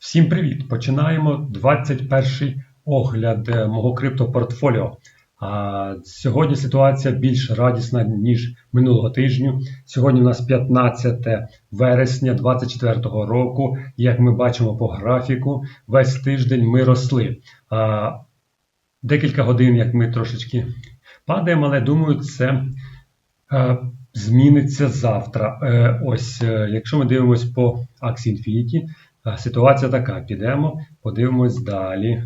Всім привіт! Починаємо 21-й огляд е, мого криптопортфоліо. А, Сьогодні ситуація більш радісна, ніж минулого тижню. Сьогодні у нас 15 вересня 2024 року. Як ми бачимо по графіку, весь тиждень ми росли. Декілька годин, як ми трошечки падаємо, але думаю, це е, зміниться завтра. Е, Ось, якщо ми дивимося по Axie Infinity, Ситуація така. Підемо, подивимось далі.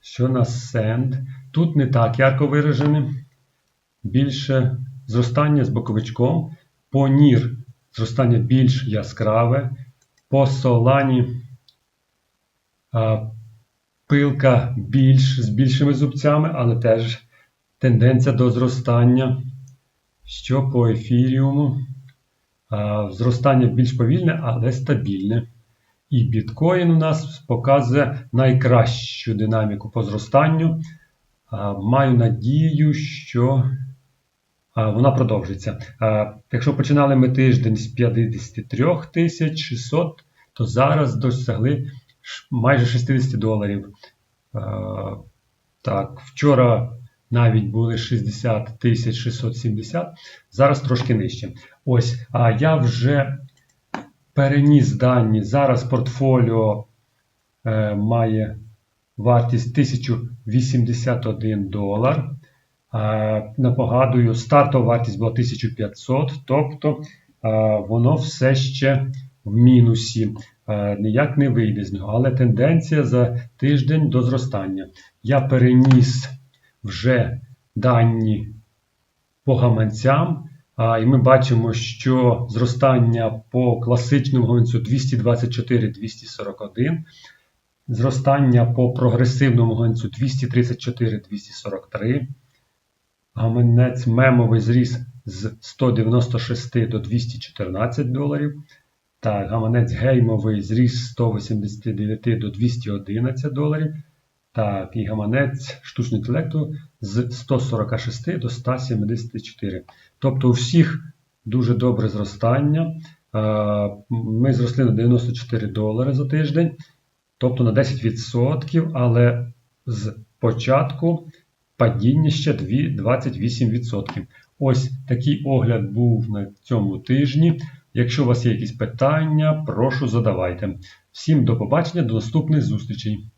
Що на Send? Тут не так ярко виражене. Більше зростання з боковичком. По NIR зростання більш яскраве. По Solani а, пилка більш з більшими зубцями, але теж тенденція до зростання. Що по ефіріуму? А, Зростання більш повільне, але стабільне. І біткоін у нас показує найкращу динаміку по зростанню. Маю надію, що вона продовжиться. Якщо починали ми тиждень з 53 тисяч 600, то зараз досягли майже 60 доларів. Так, вчора навіть були 60 670, зараз трошки нижче. Ось, а я вже переніс дані. Зараз портфоліо е, має вартість 1081 долар. Е, Напогадую, стартова вартість була 1500, тобто е, воно все ще в мінусі. Е, Ніяк не вийде з нього, але тенденція за тиждень до зростання. Я переніс вже дані по гаманцям. І ми бачимо, що зростання по класичному гаманцю 224-241, зростання по прогресивному гаманцю 234-243, гаманець мемовий зріс з 196 до 214 доларів. Так, гаманець геймовий зріс з 189 до 211 доларів. Так, і гаманець штучного інтелекту з 146 до 174. Тобто у всіх дуже добре зростання. Е, Ми зросли на 94 долари за тиждень, тобто на 10%, але з початку падіння ще 28%. Ось такий огляд був на цьому тижні. Якщо у вас є якісь питання, прошу задавайте. Всім до побачення, до наступних зустрічей.